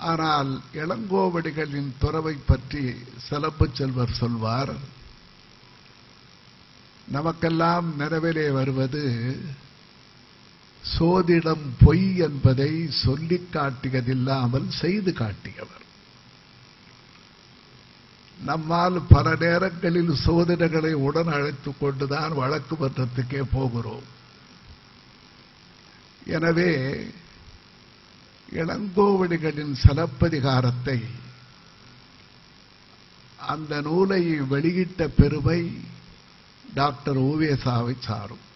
ஆனால் இளங்கோவடிகளின் துறவை பற்றி சிலப்பு செல்வர் சொல்வார் நமக்கெல்லாம் நினைவிலே வருவது சோதிடம் பொய் என்பதை சொல்லிக் காட்டியதில்லாமல் செய்து காட்டியவர். நம்மால் பல நேரங்களில் சோதனைகளை உடன் அழைத்துக் கொண்டுதான் வழக்கு மன்றத்துக்கே போகிறோம். எனவே இளங்கோவடிகளின் சிலப்பதிகாரத்தை அந்த நூலை வெளியிட்ட பெருமை டாக்டர் ஓவேசாவை சாரும்.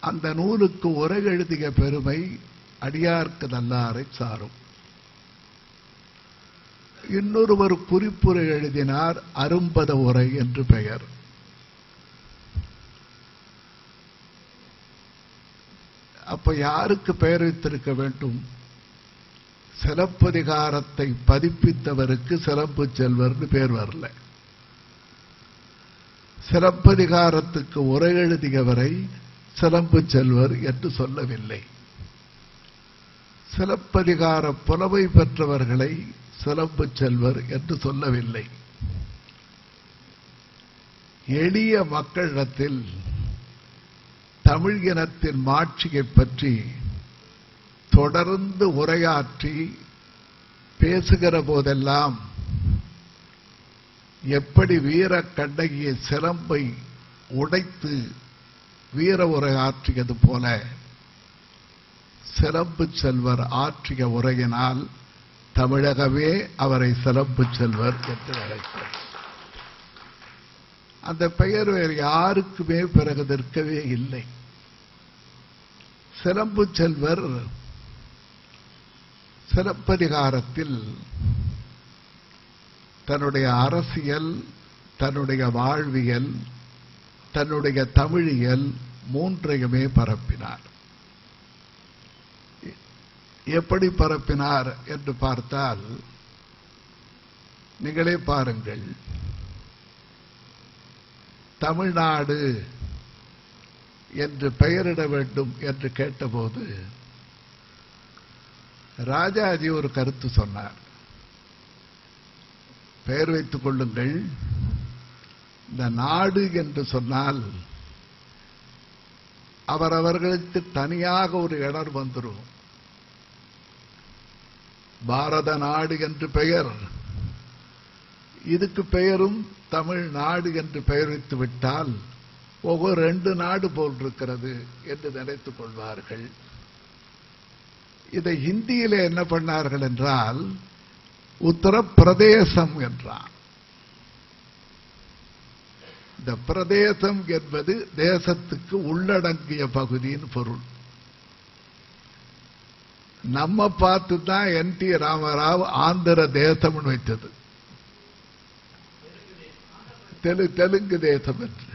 அந்த நூலுக்கு உரை எழுதிய பெருமை அடியார்க்கு நல்லாரை சாரும். இன்னொருவர் குறிப்புரை எழுதினார் அரும்பத உரை என்று பெயர். அப்ப யாருக்கு பெயர் வைத்திருக்க வேண்டும்? சிலப்பதிகாரத்தை பதிப்பித்தவருக்கு சிலம்பு செல்வர்னு பேர் வரல. சிலப்பதிகாரத்துக்கு உரை எழுதியவரை சிலம்பு செல்வர் என்று சொல்லவில்லை. சிலப்பதிகார புலமை பெற்றவர்களை சிலம்பு செல்வர் என்று சொல்லவில்லை. எளிய மக்களிடத்தில் தமிழ் இனத்தின் மாட்சியை பற்றி தொடர்ந்து உரையாற்றி பேசுகிற போதெல்லாம் எப்படி வீர கண்ணகிய சிலம்பை உடைத்து வீர உரையாற்றியது போல சிலம்பு செல்வர் ஆற்றிய உரையினால் தமிழகமே அவரை சிறப்பு செல்வர் என்று அழைத்தார் அந்த பெயர் வேறு யாருக்குமே பிறகு நிற்கவே இல்லை. சிலம்பு செல்வர் சிலப்பதிகாரத்தில் தன்னுடைய அரசியல் தன்னுடைய வாழ்வியல் தன்னுடைய தமிழியல் மூன்றையுமே பரப்பினார். எப்படி பரப்பினார் என்று பார்த்தால் நீங்களே பாருங்கள் தமிழ்நாடு என்று பெயரிட வேண்டும் என்று கேட்டபோது ராஜாஜி ஒரு கருத்து சொன்னார். பெயர் வைத்துக் கொள்ளுங்கள். இந்த நாடு என்று சொன்னால் அவரவர்களுக்கு தனியாக ஒரு இடம் வந்துடும் பாரத நாடு என்று பெயர். இதுக்கு பெயரும் தமிழ்நாடு என்று பெயர் வைத்து விட்டால் ஒவ்வொரு ரெண்டு நாடு போல் இருக்கிறது என்று நினைத்துக் கொள்வார்கள். இதை ஹிந்தியில என்ன பண்ணார்கள் என்றால் உத்தரப்பிரதேசம் என்றான் இந்த பிரதேசம் என்பது தேசத்துக்கு உள்ளடங்கிய பகுதியின் பொருள். நம்ம பார்த்து தான் என் டி ராமராவ் ஆந்திர தேசம்னு வைத்தது. தெலு தெலுங்கு தேசம் என்று.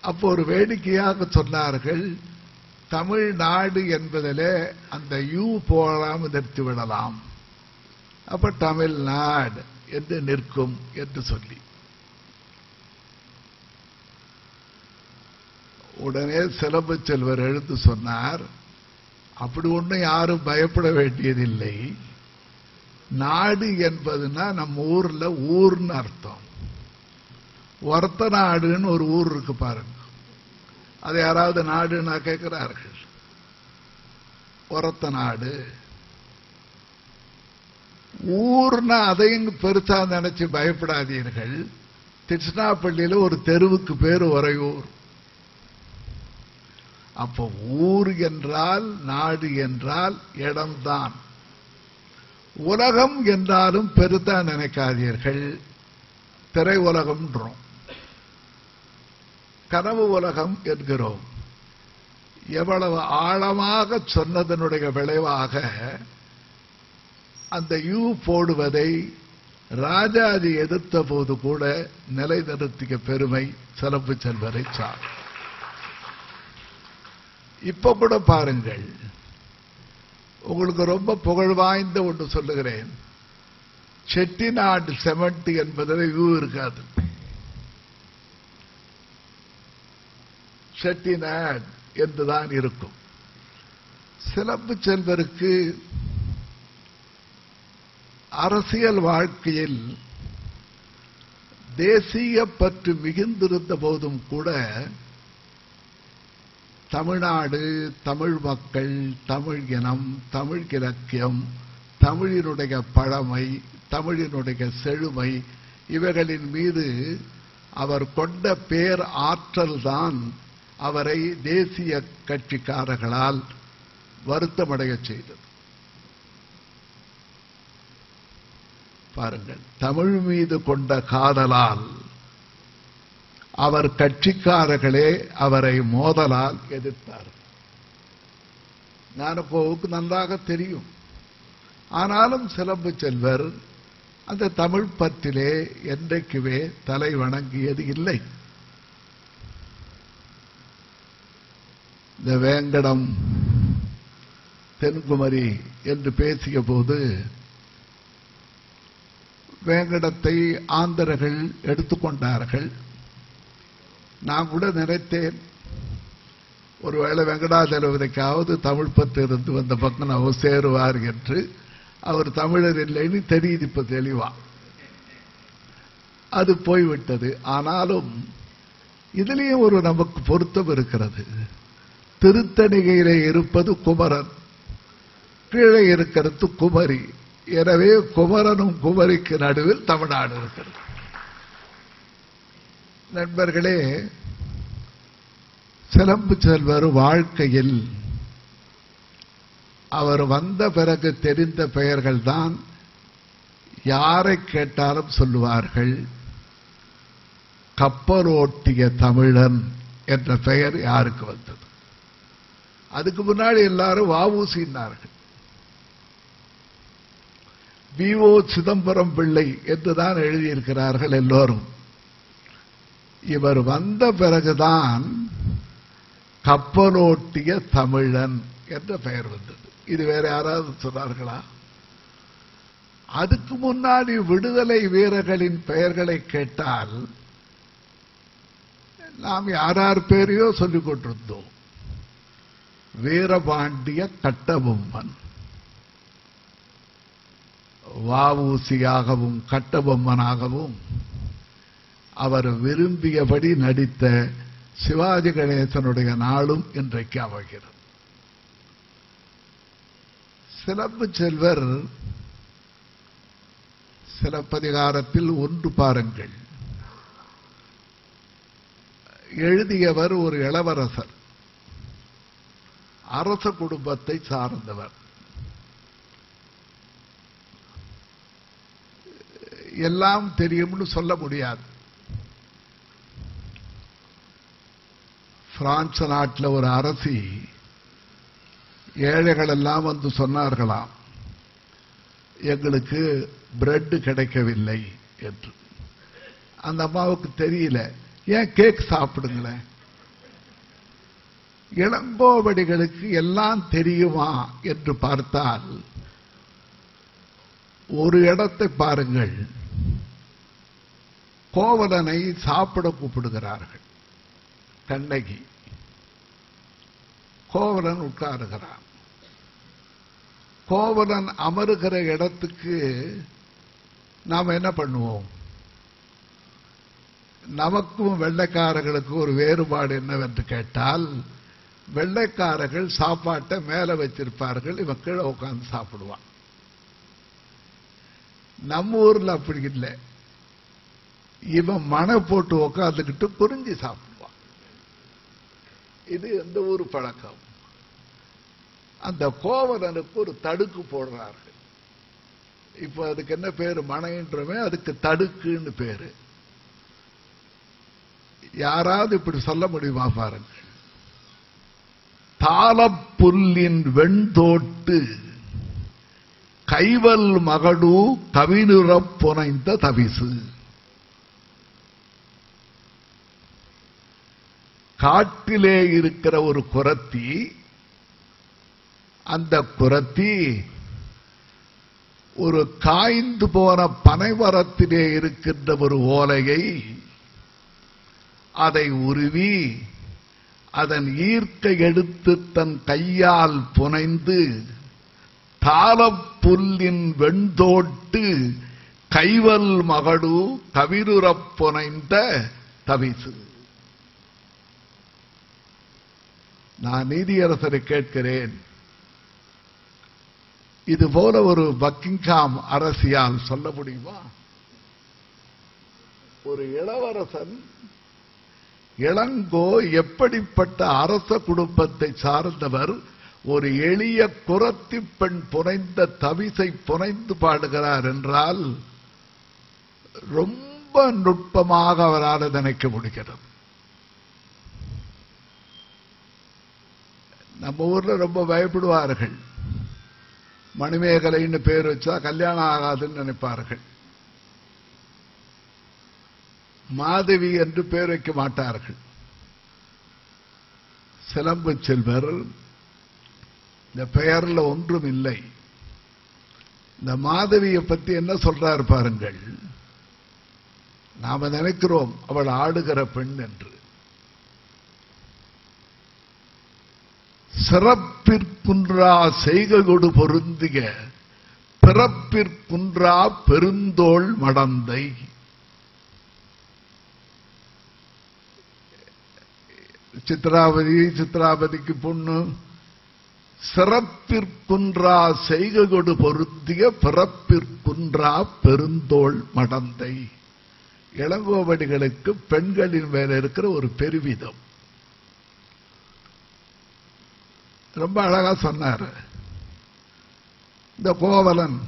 அப்போ ஒரு வேடிக்கையாக சொன்னார்கள் தமிழ்நாடு என்பதிலே அந்த யூ போடாமல் நிறுத்தி விடலாம். அப்ப தமிழ்நாடு என்று நிற்கும் என்று சொல்லி. உடனே சிலம்பு செல்வர் எழுந்து சொன்னார் அப்படி ஒன்றும் யாரும் பயப்பட வேண்டியதில்லை. நாடு என்பதுன்னா நம்ம ஊர்ல ஊர்னு அர்த்தம். ஒரத்த நாடுன்னு ஒரு ஊர் இருக்கு பாருங்க. அது யாராவது நாடுன்னா கேட்கிறார்கள் ஒரத்த நாடு ஊர்னா அதையும் பெருசா நினைச்சு பயப்படாதீர்கள். திருச்சினாப்பள்ளியில ஒரு தெருவுக்கு பேர் உறையூர் அப்போ ஊர் என்றால் நாடு என்றால் இடம்தான். உலகம் என்றாலும் பெருத்தா நினைக்காதீர்கள். திரை உலகம்ன்றோம். கனவு உலகம் என்கிறோம். எவ்வளவு ஆழமாக சொன்னதனுடைய விளைவாக அந்த யூ போடுவதை ராஜாஜி எதிர்த்த போது கூட நிலைநிறுத்திய பெருமை சிறப்பு செல்வரை சார். இப்ப கூட பாருங்கள். உங்களுக்கு ரொம்ப புகழ் வாய்ந்த ஒன்று சொல்லுகிறேன். செட்டிநாடு செமண்ட் என்பதில் யூ இருக்காது. செட்டிநாட் என்றுதான் இருக்கும். சிலம்பு செல்வருக்கு அரசியல் வாழ்க்கையில் தேசிய பற்று மிகுந்திருந்த போதும் கூட தமிழ்நாடு தமிழ் மக்கள் தமிழ் இனம் தமிழ் இலக்கியம் தமிழினுடைய பழமை தமிழினுடைய செழுமை இவைகளின் மீது அவர் கொண்ட பேர் ஆற்றல் தான் அவரை தேசிய கட்சிக்காரர்களால் வருத்தமடைய செய்தது. பாருங்கள் தமிழ் மீது கொண்ட காதலால் அவர் கட்சிக்காரர்களே அவரை மோதலால் எதிர்த்தார். ஞானப்போவுக்கு நன்றாக தெரியும். ஆனாலும் சிலம்பு செல்வர் அந்த தமிழ் பற்றிலே என்றைக்குமே தலை வணங்கியது இல்லை. இந்த வேங்கடம் தென்குமரி என்று பேசிய போது வேங்கடத்தை ஆந்திரர்கள் எடுத்துக்கொண்டார்கள் நான் கூட நினைத்தேன் ஒருவேளை வெங்கடாச்சலபதிக்காவது தமிழ் பற்று இருந்து வந்த பக்கம் அவர் சேருவார் என்று. அவர் தமிழர் இல்லைன்னு தெரியுது இப்ப தெளிவா. அது போய்விட்டது. ஆனாலும் இதுலேயும் ஒரு நமக்கு பொருத்தம் இருக்கிறது. திருத்தணிகையிலே இருப்பது குமரன். கீழே இருக்கிறது குமரி. எனவே குமரனும் குமரிக்கு நடுவில் தமிழ்நாடு இருக்கிறது. நண்பர்களே சிலம்பு செல்வர் வாழ்க்கையில் அவர் வந்த பிறகு தெரிந்த பெயர்கள் தான் யாரை கேட்டாலும் சொல்லுவார்கள் கப்பலோட்டிய தமிழன் என்ற பெயர் யாருக்கு வந்தது? அதுக்கு முன்னாடி எல்லாரும் வாவூசினார்கள் விஓ சிதம்பரம் பிள்ளை என்றுதான் எழுதியிருக்கிறார்கள் எல்லோரும். இவர் வந்த பிறகுதான் கப்பலோட்டிய தமிழன் என்ற பெயர் வந்தது. இது வேற யாராவது சொன்னார்களா? அதுக்கு முன்னாடி விடுதலை வீரர்களின் பெயர்களை கேட்டால் நாம் யார் யார் பேரையோ சொல்லிக் கொண்டிருந்தோம். வீரபாண்டிய கட்டபொம்மன். வாவூசியாகவும் கட்டபொம்மனாகவும் அவர் விரும்பியபடி நடித்த சிவாஜி கணேசனுடைய நாளும் இன்றைக்கு அமைகிறது. சிலம்பு செல்வர் சிலப்பதிகாரத்தில் ஒன்று பாருங்கள். எழுதியவர் ஒரு இளவரசர். அரச குடும்பத்தை சார்ந்தவர். எல்லாம் தெரியும்னு சொல்ல முடியாது. பிரான்ஸ் நாட்டில் ஒரு அரசி ஏழைகள் எல்லாம் வந்து சொன்னார்களாம் எங்களுக்கு பிரெட் கிடைக்கவில்லை என்று. அந்த அம்மாவுக்கு தெரியல ஏன் கேக் சாப்பிடுங்களேன்? இளங்கோவடிகளுக்கு எல்லாம் தெரியுமா என்று பார்த்தால் ஒரு இடத்தை பாருங்கள். கோவலனை சாப்பிட கூப்பிடுகிறார்கள். கண்ணகி. கோவலன் உட்காருகிறான். கோவலன் அமருகிற இடத்துக்கு நாம் என்ன பண்ணுவோம்? நமக்கும் வெள்ளைக்காரர்களுக்கும் ஒரு வேறுபாடு என்னவென்று கேட்டால் வெள்ளைக்காரர்கள் சாப்பாட்டை மேல வச்சிருப்பார்கள் இவன் கீழே உட்காந்து சாப்பிடுவான். நம்ம ஊர்ல அப்படி இல்லை. இவன் மனை போட்டு உக்காந்துக்கிட்டு புரிஞ்சு சாப்பிடுவான். இது எந்த ஊர் பழக்கம்? அந்த கோவலனுக்கு ஒரு தடுக்கு போடுறார்கள். இப்ப அதுக்கு என்ன பேரு? மனைன்றமே அதுக்கு தடுக்குன்னு பேரு. யாராவது இப்படி சொல்ல முடியுமா பாருங்க. தாளப்புல்லின் வெண்தோட்டு. கைவல் மகடு கவினுறப் புனைந்த தவிசு. காட்டிலே இருக்கிற ஒரு குரத்தி அந்த குரத்தி ஒரு காய்ந்து போன பனைமரத்திலே இருக்கின்ற ஒரு ஓலையை அதை உருவி அதன் ஈர்க்கை எடுத்து தன் கையால் புனைந்து தாளப்புல்லின் வெண்தோட்டு கைவல் மகளு கவிருறப் புனைந்த தவிசு. நான் நீதியரசரை கேட்கிறேன். இது போல ஒரு பக்கிங்காம் அரசியால் சொல்ல முடியுமா? ஒரு இளவரசன் இளங்கோ எப்படிப்பட்ட அரச குடும்பத்தை சார்ந்தவர் ஒரு எளிய குரத்தி பெண் புனைந்த தவிசை புனைந்து பாடுகிறார் என்றால் ரொம்ப நுட்பமாக அவரால் நினைக்க முடிகிறது. நம்ம ஊர்ல ரொம்ப பயப்படுவார்கள். மணிமேகலைன்னு பேர் வச்சா கல்யாணம் ஆகாதுன்னு நினைப்பார்கள். மாதவி என்று பெயர் வைக்க மாட்டார்கள். சிலம்பு செல்வர் இந்த பெயர்ல ஒன்றும் இல்லை. இந்த மாதவியை பத்தி என்ன சொல்றார் பாருங்கள். நாம நினைக்கிறோம் அவள் ஆடுகிற பெண் என்று. சிறப்பிற்குன்றா செய்கைகொடு பொருந்திய பிறப்பிற்குன்றா பெருந்தோள் மடந்தை. சித்ராவதி சித்ராவதிக்கு பொண்ணு. சிறப்பிற்குன்றா செய்கொடு பொருந்திய பிறப்பிற்குன்றா பெருந்தோள் மடந்தை. இளங்கோவடிகளுக்கு பெண்களின் மேல இருக்கிற ஒரு பெருவிதம். ரொம்ப அழகா சொன்னார். இந்த கோவலன்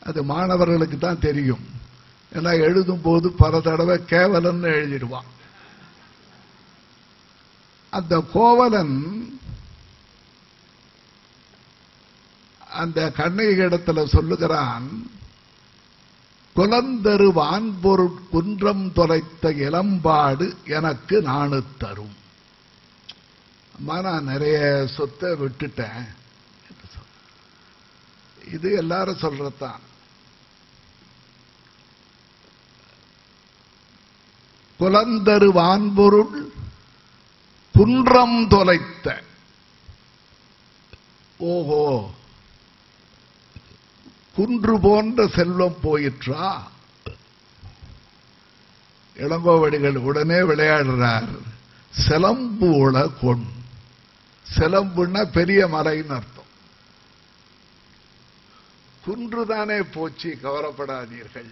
அது மாணவர்களுக்கு தான் தெரியும். ஏன்னா எழுதும் போது பல தடவை கேவலன் எழுதிடுவான். அந்த கோவலன் அந்த கண்ணகி இடத்துல சொல்லுகிறான் குலந்தரு வான்பொருட் குன்றம் தொலைத்த இளம்பாடு எனக்கு நானு தரும். அம்மா நான் நிறைய சொத்தை விட்டுட்டேன். இது எல்லாரும் சொல்றதுதான். குலந்தரு வான்பொருள் குன்றம் தொலைத்த. ஓஹோ. குன்று போன்ற செல்வம் போயிற்றா? இளங்கோவடிகள் உடனே விளையாடுறார். சிலம்பு கொண். செலம்புன்னா பெரிய மலைன்னு அர்த்தம். குன்றுதானே போச்சு கவரப்படாதீர்கள்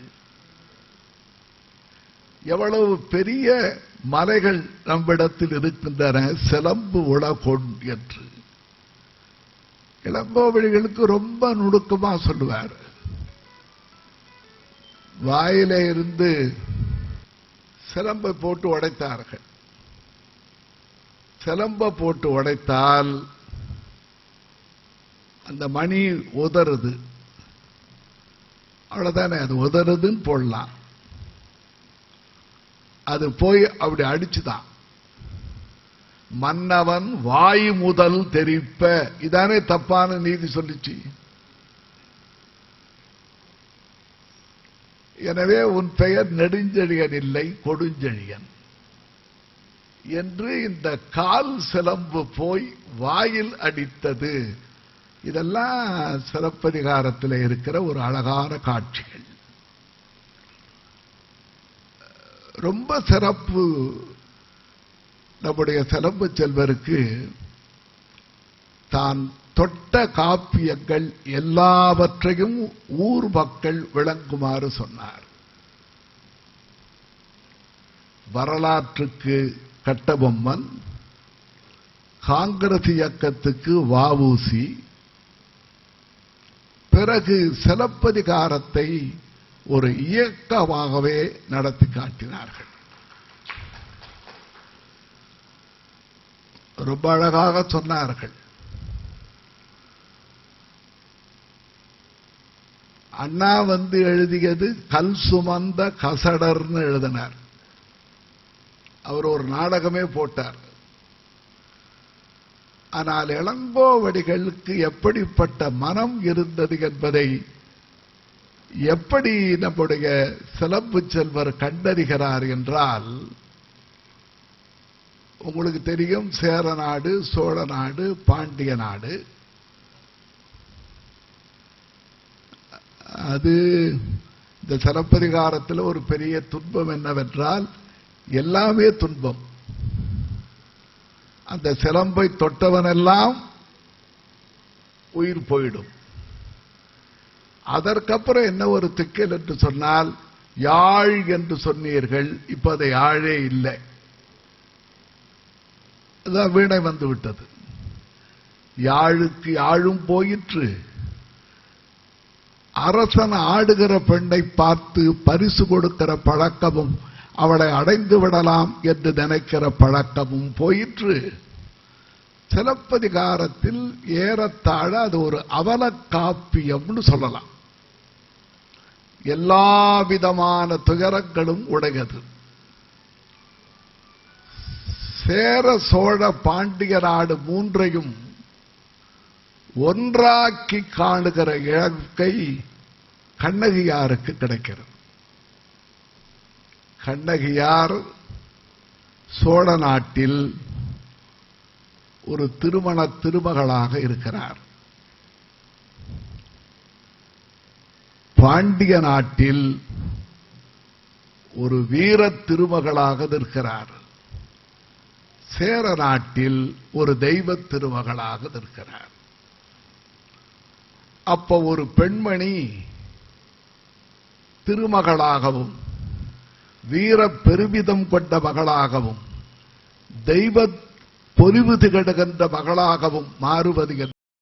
எவ்வளவு பெரிய மலைகள் நம்மிடத்தில் இருக்கின்றன சிலம்பு உள என்று. இளங்கோவடிகளுக்கு ரொம்ப நுணுக்கமா சொல்லுவார். வாயில இருந்து சிலம்பை போட்டு உடைத்தார்கள். சிலம்ப போட்டு உடைத்தால் அந்த மணி உதறுது. அவ்வளவுதானே அது உதறுதுன்னு போடலாம். அது போய் அப்படி அடிச்சுதான் மன்னவன் வாய் முதல் தெரிப்ப. இதானே தப்பான நீதி சொல்லிச்சு. எனவே உன் பெயர் நெடுஞ்செழியன் இல்லை கொடுஞ்செழியன். என்று இந்த கால் சிலம்பு போய் வாயில் அடித்தது. இதெல்லாம் சிறப்பதிகாரத்தில் இருக்கிற ஒரு அழகான காட்சிகள். ரொம்ப சிறப்பு நம்முடைய சிலம்பு செல்வருக்கு தான் தொட்ட காப்பியங்கள் எல்லாவற்றையும் ஊர் மக்கள் விளங்குமாறு சொன்னார். வரலாற்றுக்கு கட்டபொம்மன் காங்கிரஸ் இயக்கத்துக்கு வாவூசி பிறகு சிலப்பதிகாரத்தை ஒரு இயக்கமாகவே நடத்தி காட்டினார்கள். ரொம்ப அழகாக சொன்னார்கள். அண்ணா வந்து எழுதியது கல் சுமந்த கசடர்னு எழுதினார். அவர் ஒரு நாடகமே போட்டார். ஆனால் இளங்கோவடிகளுக்கு எப்படிப்பட்ட மனம் இருந்தது என்பதை எப்படி நம்முடைய சிலம்பு செல்வர் கண்டறிகிறார் என்றால் உங்களுக்கு தெரியும் சேர நாடு சோழ நாடு பாண்டிய நாடு. அது இந்த சிலப்பதிகாரத்தில் ஒரு பெரிய துன்பம் என்னவென்றால் எல்லாமே துன்பம். அந்த சிலம்பை தொட்டவனெல்லாம் உயிர் போயிடும். அதற்கப்புறம் என்ன ஒரு திக்கல் என்று சொன்னால் யாழ் என்று சொன்னீர்கள் இப்போ அதை யாழே இல்லை. அதான் வீணை வந்து விட்டது. யாழுக்கு யாழும் போயிற்று. அரசன் ஆடுகிற பெண்ணை பார்த்து பரிசு கொடுக்கிற பழக்கமும் அவளை அடைந்து விடலாம் என்று நினைக்கிற பழக்கமும் போயிற்று. சிலப்பதிகாரத்தில் ஏறத்தாழ அது ஒரு அவலக்காப்பியம்னு சொல்லலாம். எல்லா விதமான துயரங்களும் உடையது. சேர சோழ பாண்டிய நாடு மூன்றையும் ஒன்றாக்கி காணுகிற இழக்கை கண்ணகியாருக்கு கிடைக்கிறது. கண்ணகியார் சோழ நாட்டில் ஒரு திருமண திருமகளாக இருக்கிறார். பாண்டிய நாட்டில் ஒரு வீர திருமகளாக நிற்கிறார். சேர நாட்டில் ஒரு தெய்வ திருமகளாக நிற்கிறார். அப்ப ஒரு பெண்மணி திருமகளாகவும் வீர பெருமிதம் கொண்ட மகளாகவும் தெய்வ பொலிவு திகழ்கின்ற மகளாகவும் மாறுவது